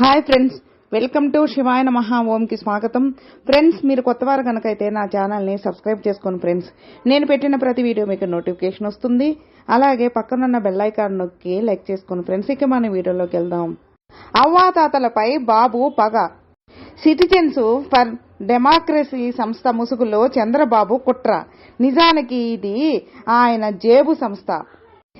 Hi friends welcome to శివాయన మహా ఓంకి స్వాగతం. ఫ్రెండ్స్ మీరు కొత్తవారు కనుకైతే నా ఛానల్ని సబ్స్క్రైబ్ చేసుకోండి ఫ్రెండ్స్. నేను పెట్టిన ప్రతి వీడియో మీకు నోటిఫికేషన్ వస్తుంది. అలాగే పక్కనున్న బెల్ ఐకాన్ నొక్కి లైక్ చేసుకోండి ఫ్రెండ్స్. ఇక మన వీడియోలోకి వెళ్దాం. అవ్వాతాతలపై బాబు పగ. సిటిజన్స్ ఫర్ డెమోక్రసీ సంస్థ ముసుగులో చంద్రబాబు కుట్ర. నిజానికి ఇది ఆయన జేబు సంస్థ.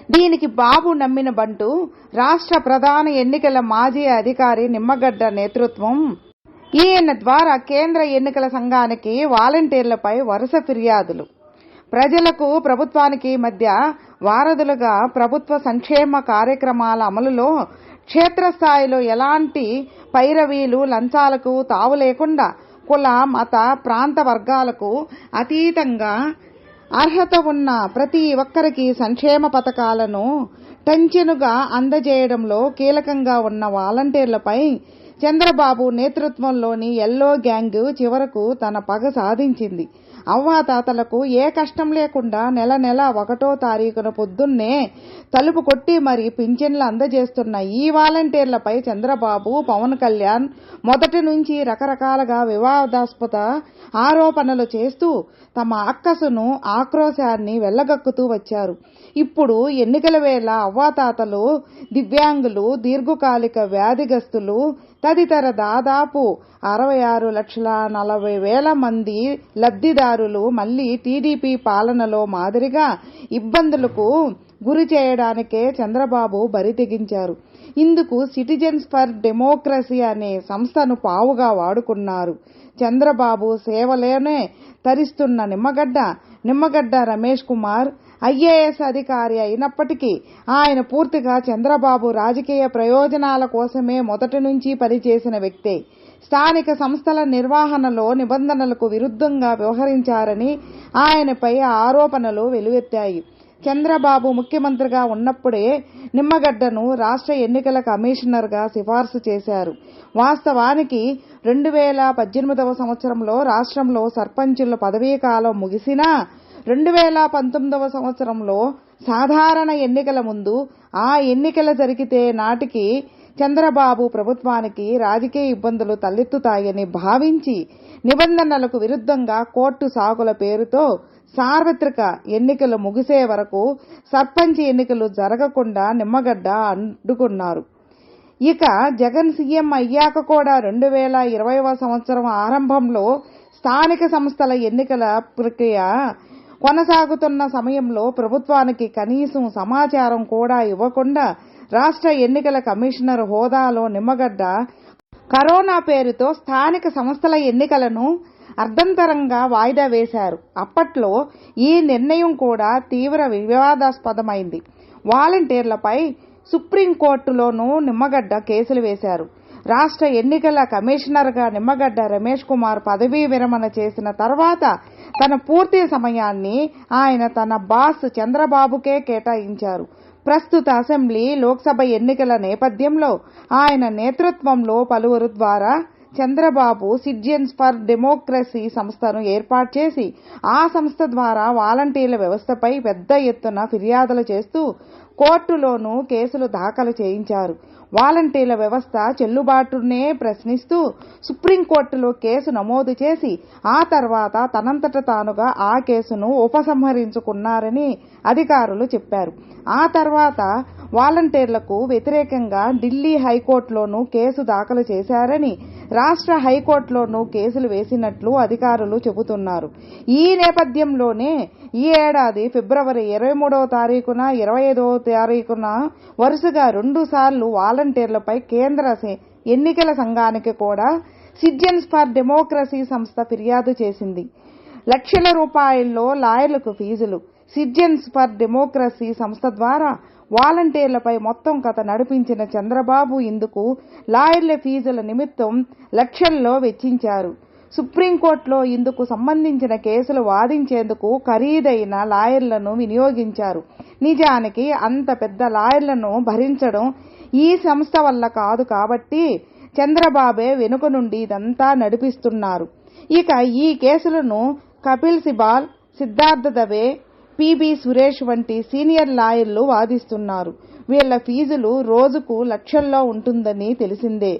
దీనికి బాబు నమ్మిన బంటు రాష్ట్ర ప్రధాన ఎన్నికల మాజీ అధికారి నిమ్మగడ్డ నేతృత్వం ఈయన ద్వారా కేంద్ర ఎన్నికల సంఘానికి వాలంటీర్లపై వరుస ఫిర్యాదులు. ప్రజలకు ప్రభుత్వానికి మధ్య వారధులుగా ప్రభుత్వ సంక్షేమ కార్యక్రమాల అమలులో క్షేత్రస్థాయిలో ఎలాంటి పైరవీలు లంచాలకు తావు లేకుండా కుల మత ప్రాంత వర్గాలకు అతీతంగా అర్హత ఉన్న ప్రతి ఒక్కరికి సంక్షేమ పథకాలను టంచెనుగా అందజేయడంలో కీలకంగా ఉన్న వాలంటీర్లపై చంద్రబాబు నేతృత్వంలోని ఎల్లో గ్యాంగ్ చివరకు తన పగ సాధించింది. అవ్వాతాతలకు ఏ కష్టం లేకుండా నెల నెల ఒకటో తారీఖున పొద్దున్నే తలుపు కొట్టి మరి పింఛన్లు అందజేస్తున్న ఈ వాలంటీర్లపై చంద్రబాబు పవన్ కళ్యాణ్ మొదటి నుంచి రకరకాలుగా వివాదాస్పద ఆరోపణలు చేస్తూ తమ అక్కసును ఆక్రోశాన్ని వెళ్ళగక్కుతూ వచ్చారు. ఇప్పుడు ఎన్నికల వేళ అవ్వాతాతలు దివ్యాంగులు దీర్ఘకాలిక వ్యాధిగ్రస్తులు తదితర దాదాపు అరవై ఆరు లక్షల నలభై వేల మంది అధికారులు మళ్ళీ టీడీపీ పాలనలో మాదిరిగా ఇబ్బందులకు గురి చేయడానికే చంద్రబాబు బరి తెగించారు. ఇందుకు సిటిజన్స్ ఫర్ డెమోక్రసీ అనే సంస్థను పావుగా వాడుకున్నారు. చంద్రబాబు సేవలోనే తరిస్తున్న నిమ్మగడ్డ నిమ్మగడ్డ రమేష్ కుమార్ ఐఏఎస్ అధికారి అయినప్పటికీ ఆయన పూర్తిగా చంద్రబాబు రాజకీయ ప్రయోజనాల కోసమే మొదటి నుంచి పనిచేసిన వ్యక్తే. స్థానిక సంస్థల నిర్వహణలో నిబంధనలకు విరుద్ధంగా వ్యవహరించారని ఆయనపై ఆరోపణలు వెలువెత్తాయి. చంద్రబాబు ముఖ్యమంత్రిగా ఉన్నప్పుడే నిమ్మగడ్డను రాష్ట్ర ఎన్నికల కమిషనర్గా సిఫార్సు చేశారు. వాస్తవానికి రెండు వేల పద్దెనిమిదవ సంవత్సరంలో రాష్ట్రంలో సర్పంచుల పదవీ కాలం ముగిసినా రెండు వేల పంతొమ్మిదవ సంవత్సరంలో సాధారణ ఎన్నికల ముందు ఆ ఎన్నికలు జరిగితే నాటికి చంద్రబాబు ప్రభుత్వానికి రాజకీయ ఇబ్బందులు తలెత్తుతాయని భావించి నిబంధనలకు విరుద్ధంగా కోర్టు సాగుల పేరుతో సార్వత్రిక ఎన్నికలు ముగిసే వరకు సర్పంచ్ ఎన్నికలు జరగకుండా నిమ్మగడ్డ అడ్డుకున్నారు. ఇక జగన్ సీఎం అయ్యాక కూడా రెండు వేల ఇరవైవ సంవత్సరం ఆరంభంలో స్థానిక సంస్థల ఎన్నికల ప్రక్రియ కొనసాగుతున్న సమయంలో ప్రభుత్వానికి కనీసం సమాచారం కూడా ఇవ్వకుండా రాష్ట్ర ఎన్నికల కమిషనర్ హోదాలో నిమ్మగడ్డ కరోనా పేరుతో స్థానిక సంస్థల ఎన్నికలను అర్ధంతరంగా వాయిదా వేశారు. అప్పట్లో ఈ నిర్ణయం కూడా తీవ్ర వివాదాస్పదమైంది. వాలంటీర్లపై సుప్రీంకోర్టులోనూ నిమ్మగడ్డ కేసులు వేశారు. రాష్ట్ర ఎన్నికల కమిషనర్గా నిమ్మగడ్డ రమేష్ కుమార్ పదవీ విరమణ చేసిన తర్వాత తన పూర్తి సమయాన్ని ఆయన తన బాస్ చంద్రబాబుకే కేటాయించారు. ప్రస్తుత అసెంబ్లీ లోక్సభ ఎన్నికల నేపథ్యంలో ఆయన నేతృత్వంలో పలువురు ద్వారా చంద్రబాబు సిటిజన్స్ ఫర్ డెమోక్రసీ సంస్థను ఏర్పాటు చేసి ఆ సంస్థ ద్వారా వాలంటీర్ల వ్యవస్థపై పెద్ద ఎత్తున ఫిర్యాదులు చేస్తూ కోర్టులోనూ కేసులు దాఖలు చేయించారు. వాలంటీర్ల వ్యవస్థ చెల్లుబాటునే ప్రశ్నిస్తూ సుప్రీంకోర్టులో కేసు నమోదు చేసి ఆ తర్వాత తనంతట తానుగా ఆ కేసును ఉపసంహరించుకున్నారని అధికారులు చెప్పారు. ఆ తర్వాత వాలంటీర్లకు వ్యతిరేకంగా ఢిల్లీ హైకోర్టులోనూ కేసు దాఖలు చేశారని రాష్ట్ర హైకోర్టులోనూ కేసులు వేసినట్లు అధికారులు చెబుతున్నారు. ఈ నేపథ్యంలోనే ఈ ఏడాది ఫిబ్రవరి ఇరవై మూడవ తారీఖున ఇరవై ఐదవ తారీఖున వరుసగా రెండు సార్లు వాలంటీర్లపై కేంద్ర ఎన్నికల సంఘానికి కూడా సిటిజన్స్ ఫర్ డెమోక్రసీ సంస్థ ఫిర్యాదు చేసింది. లక్షల రూపాయల్లో లాయర్లకు ఫీజులు. సిటిజన్స్ ఫర్ డెమోక్రసీ సంస్థ ద్వారా వాలంటీర్లపై మొత్తం కథ నడిపించిన చంద్రబాబు ఇందుకు లాయర్ల ఫీజుల నిమిత్తం లక్షల్లో వెచ్చించారు. సుప్రీంకోర్టులో ఇందుకు సంబంధించిన కేసులు వాదించేందుకు ఖరీదైన లాయర్లను వినియోగించారు. నిజానికి అంత పెద్ద లాయర్లను భరించడం ఈ సంస్థ వల్ల కాదు కాబట్టి చంద్రబాబే వెనుక నుండి ఇదంతా నడిపిస్తున్నారు. ఇక ఈ కేసులను కపిల్ సిబాల్ సిద్ధార్థ దవే పిబి సురేష్ వంటి సీనియర్ లాయర్లు వాదిస్తున్నారు. వీళ్ళ ఫీజులు రోజుకు లక్షల్లో ఉంటుందని తెలిసిందే.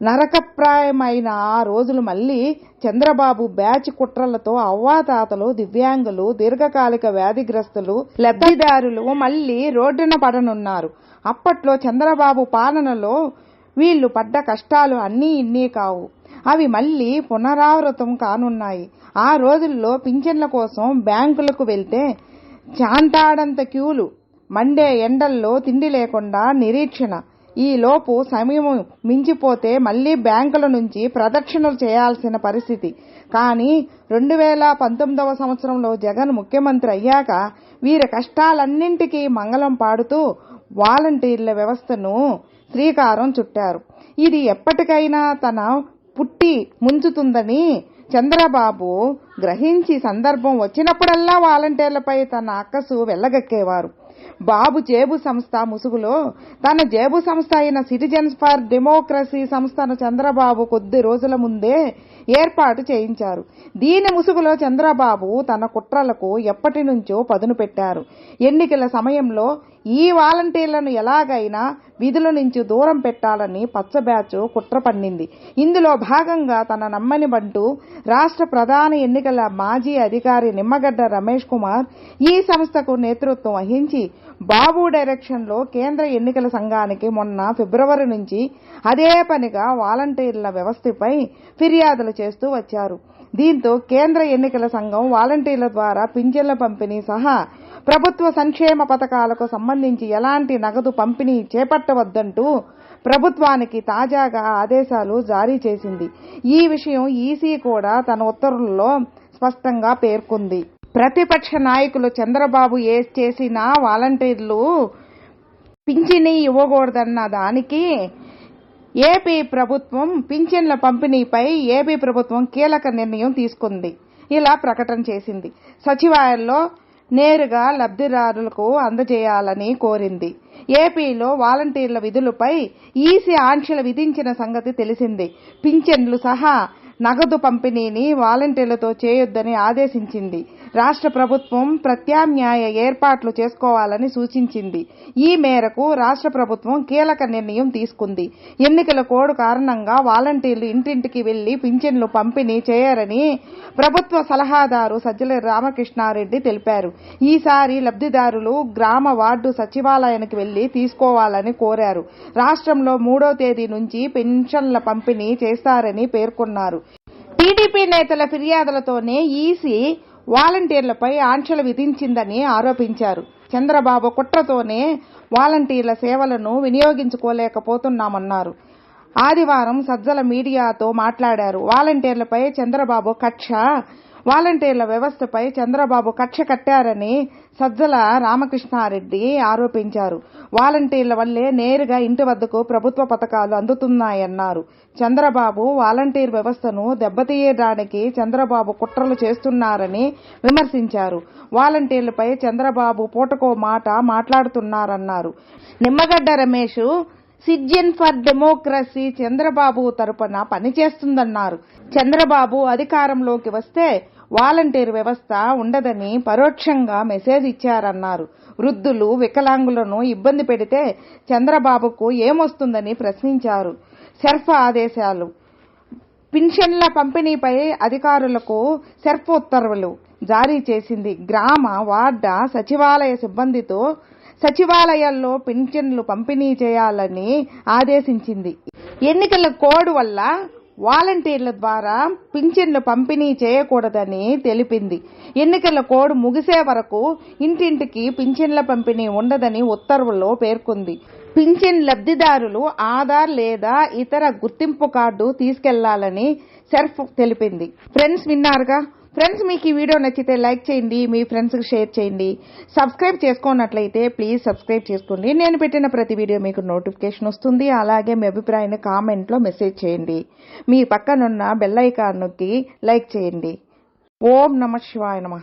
నరకప్రాయమైన ఆ రోజులు మళ్ళీ చంద్రబాబు బ్యాచ్ కుట్రలతో అవ్వాతాతలు దివ్యాంగులు దీర్ఘకాలిక వ్యాధిగ్రస్తులు లబ్ధిదారులు మళ్ళీ రోడ్డున పడనున్నారు. అప్పట్లో చంద్రబాబు పాలనలో వీళ్ళు పడ్డ కష్టాలు అన్నీ ఇన్నీ కావు. అవి మళ్ళీ పునరావృతం కానున్నాయి. ఆ రోజుల్లో పింఛన్ల కోసం బ్యాంకులకు వెళ్తే చాంతాడంత క్యూలు. మండే ఎండల్లో తిండి లేకుండా నిరీక్షణ. ఈ లోపు సమయం మించిపోతే మళ్ళీ బ్యాంకుల నుంచి ప్రదక్షిణలు చేయాల్సిన పరిస్థితి. కానీ రెండు వేల పంతొమ్మిదవ సంవత్సరంలో జగన్ ముఖ్యమంత్రి అయ్యాక వీరి కష్టాలన్నింటికీ మంగళం పాడుతూ వాలంటీర్ల వ్యవస్థను శ్రీకారం చుట్టారు. ఇది ఎప్పటికైనా తన పుట్టి ముంచుతుందని చంద్రబాబు గ్రహించి సందర్భం వచ్చినప్పుడల్లా వాలంటీర్లపై తన అక్కసు వెళ్ళగక్కేవారు బాబు జేబు సంస్థ ముసుగులో తన జేబు సంస్థ అయిన సిటిజన్స్ ఫర్ డెమోక్రసీ సంస్థను చంద్రబాబు కొద్ది రోజుల ముందే ఏర్పాటు చేయించారు. దీని ముసుగులో చంద్రబాబు తన కుట్రలకు ఎప్పటి నుంచో పదును పెట్టారు. ఎన్నికల సమయంలో ఈ వాలంటీర్లను ఎలాగైనా విధుల నుంచి దూరం పెట్టాలని పచ్చ బ్యాచ్ కుట్ర పన్నింది. ఇందులో భాగంగా తన నమ్మని బంటూ రాష్ట్ర ప్రధాన ఎన్నికల మాజీ అధికారి నిమ్మగడ్డ రమేష్ కుమార్ ఈ సంస్థకు నేతృత్వం వహించి బాబు డైరెక్షన్లో కేంద్ర ఎన్నికల సంఘానికి మొన్న ఫిబ్రవరి నుంచి అదే పనిగా వాలంటీర్ల వ్యవస్థపై ఫిర్యాదులు చేస్తూ వచ్చారు. దీంతో కేంద్ర ఎన్నికల సంఘం వాలంటీర్ల ద్వారా పింఛన్ల పంపిణీ సహా ప్రభుత్వ సంక్షేమ పథకాలకు సంబంధించి ఎలాంటి నగదు పంపిణీ చేపట్టవద్దంటూ ప్రభుత్వానికి తాజాగా ఆదేశాలు జారీ చేసింది. ఈ విషయం ఈసీ కూడా తన ఉత్తర్వుల్లో స్పష్టంగా పేర్కొంది. ప్రతిపక్ష నాయకులు చంద్రబాబు ఏ చేసిన వాలంటీర్లు పింఛని ఇవ్వకూడదన్న దానికి ఏపీ ప్రభుత్వం పింఛన్ల పంపిణీపై ఏపీ ప్రభుత్వం కీలక నిర్ణయం తీసుకుంది. ఇలా ప్రకటన చేసింది. సచివాలయంలో నేరుగా లబ్ధిదారులకు అందజేయాలని కోరింది. ఏపీలో వాలంటీర్ల విధులపై ఈసీ ఆంక్షలు విధించిన సంగతి తెలిసింది. పింఛన్లు సహా నగదు పంపిణీని వాలంటీర్లతో చేయొద్దని ఆదేశించింది. రాష్ట్ర ప్రభుత్వం ప్రత్యామ్నాయ ఏర్పాట్లు చేసుకోవాలని సూచించింది. ఈ మేరకు రాష్ట్ర ప్రభుత్వం కీలక నిర్ణయం తీసుకుంది. ఎన్నికల కోడ్ కారణంగా వాలంటీర్లు ఇంటింటికి వెళ్ళి పింఛన్లు పంపిణీ చేయరని ప్రభుత్వ సలహాదారు సజ్జల రామకృష్ణారెడ్డి తెలిపారు. ఈసారి లబ్ధిదారులు గ్రామ వార్డు సచివాలయానికి వెళ్ళి తీసుకోవాలని కోరారు. రాష్ట్రంలో మూడో తేదీ నుంచి పెన్షన్ల పంపిణీ చేస్తారని పేర్కొన్నారు. టీడీపీ నేతల ఫిర్యాదులతోనే ఈసీ వాలంటీర్లపై ఆంక్షలు విధించిందని ఆరోపించారు. చంద్రబాబు కుట్రతోనే వాలంటీర్ల సేవలను వినియోగించుకోలేకపోతున్నామన్నారు. ఆదివారం సజ్జల మీడియాతో మాట్లాడారు. వాలంటీర్లపై చంద్రబాబు కక్ష వాలంటీర్ల వ్యవస్థపై చంద్రబాబు కక్ష కట్టారని సజ్జల రామకృష్ణారెడ్డి ఆరోపించారు. వాలంటీర్ల వల్లే నేరుగా ఇంటి వద్దకు ప్రభుత్వ పథకాలు అందుతున్నాయన్నారు. చంద్రబాబు వాలంటీర్ వ్యవస్థను దెబ్బతీయడానికి చంద్రబాబు కుట్రలు చేస్తున్నారని విమర్శించారు. వాలంటీర్లపై చంద్రబాబు పూటకో మాట మాట్లాడుతున్నారన్నారు. Nimmagadda Ramesh citizen for democracy Chandrababu తరపున పనిచేస్తుందన్నారు. చంద్రబాబు అధికారంలోకి వస్తే వాలంటీర్ వ్యవస్థ ఉండదని పరోక్షంగా మెసేజ్ ఇచ్చారన్నారు. వృద్ధులు వికలాంగులను ఇబ్బంది పెడితే చంద్రబాబుకు ఏమొస్తుందని ప్రశ్నించారు. సెర్ఫ్ ఆదేశాలు. పింఛన్ల పంపిణీపై అధికారులకు సెర్ఫ్ ఉత్తర్వులు జారీ చేసింది. గ్రామ వార్డ సచివాలయ సిబ్బందితో సచివాలయాల్లో పింఛన్లు పంపిణీ చేయాలని ఆదేశించింది. ఎన్నికల కోడ్ వల్ల వాలంటీర్ల ద్వారా పింఛన్లు పంపిణీ చేయకూడదని తెలిపింది. ఎన్నికల కోడ్ ముగిసే వరకు ఇంటింటికి పింఛన్ల పంపిణీ ఉండదని ఉత్తర్వుల్లో పేర్కొంది. పింఛన్ లబ్ధిదారులు ఆధార్ లేదా ఇతర గుర్తింపు కార్డు తీసుకెళ్ళాలని సెర్ఫ్ తెలిపింది. ఫ్రెండ్స్ విన్నారుగా? ఫ్రెండ్స్ మీకు ఈ వీడియో నచ్చితే లైక్ చేయండి మీ ఫ్రెండ్స్కి షేర్ చేయండి. సబ్స్క్రైబ్ చేసుకున్నట్లయితే ప్లీజ్ సబ్స్క్రైబ్ చేసుకోండి. నేను పెట్టిన ప్రతి వీడియో మీకు నోటిఫికేషన్ వస్తుంది. అలాగే మీ అభిప్రాయాన్ని కామెంట్లో మెసేజ్ చేయండి. మీ పక్కనున్న బెల్ ఐకాన్ నొక్కి లైక్ చేయండి. ఓం నమ శివాయ నమ.